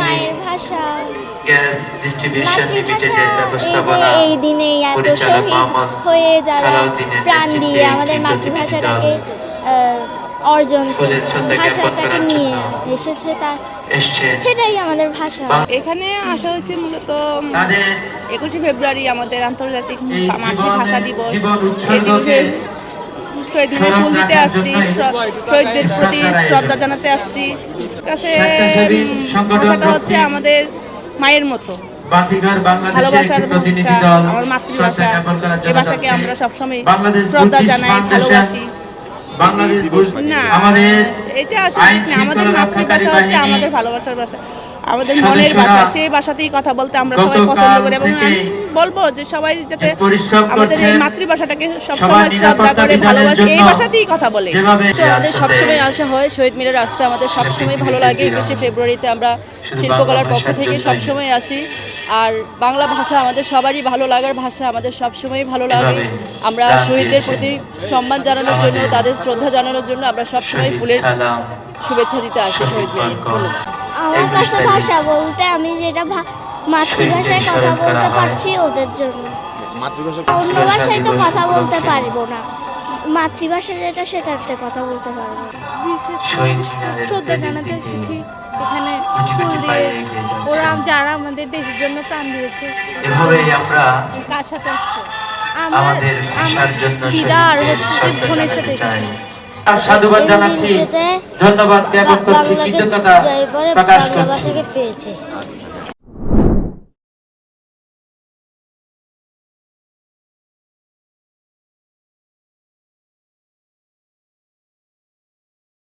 মায়ের ভাষা। এই যে এই দিনে এত শহীদ হয়ে যারা প্রাণ দিয়ে আমাদের মাতৃভাষাটাকে অর্জন ভাষাটাকে নিয়ে এসেছে তা সেটাই আমাদের ভাষা। এখানে আসা হয়েছে মূলত একুশে ফেব্রুয়ারি আমাদের আন্তর্জাতিক মাতৃভাষা দিবস। এই দিবসে শহীদ মিনারে ফুল দিতে আসছি শহীদদের প্রতি শ্রদ্ধা শ্রদ্ধা জানাতে আসছি। কাছে ভাষাটা হচ্ছে আমাদের মায়ের মতো। ভালোবাসার ভাষা আমার মাতৃভাষা এই ভাষাকে আমরা সবসময় শ্রদ্ধা জানাই ভালোবাসি। না এটা আসলে না আমাদের মাতৃভাষা হচ্ছে আমাদের ভালোবাসার ভাষা। আমাদের মনের ভাষা সেই ভাষাতেই কথা বলতে আমরা সবাই পছন্দ করি এবং আমি বলব যে সবাই যাতে আমাদের এই মাতৃভাষাটাকে সবসময় শ্রদ্ধা করে ভালোবাসে এই ভাষাতেই কথা বলে। তো আমাদের সবসময় আসা হয় শহীদ মিনার আসতে আমাদের সবসময় ভালো লাগে একুশে ফেব্রুয়ারিতে আমরা শিল্পকলার পক্ষ থেকে সবসময় আসি। আর বাংলা ভাষা আমাদের সবারই ভালো লাগার ভাষা আমাদের সবসময় ভালো লাগে। আমরা শহীদদের প্রতি সম্মান জানানোর জন্য তাদের শ্রদ্ধা জানানোর জন্য আমরা সবসময় ফুলের শুভেচ্ছা দিতে আসি শহীদ মিনারে। ধন্যবাদ। আমার কাছে ভাষা বলতে আমি যেটা ভা- মাতৃভাষায় কথা বলতে পারছি ওদের জন্য। অন্য ভাষায় তো কথা বলতে পারব না। মাতৃভাষা যেটা সেটাতে কথা বলতে পারব না। বিশেষ শ্রদ্ধা জানাতে এসেছি। এখানে ফুল দিয়ে। ওরা যারা আমাদের দেশের জন্য প্রাণ দিয়েছে। এভাবেই আমরা কার সাথে আসছে আমার আমাদের আমার দিদা আর হচ্ছে যে বোনের সাথে। এসেছি। সাধুবাদ জানাচ্ছি। ধন্যবাদ জ্ঞাপন করছি। কৃতজ্ঞতা জয় করে প্রকাশ করছি। পেয়েছে।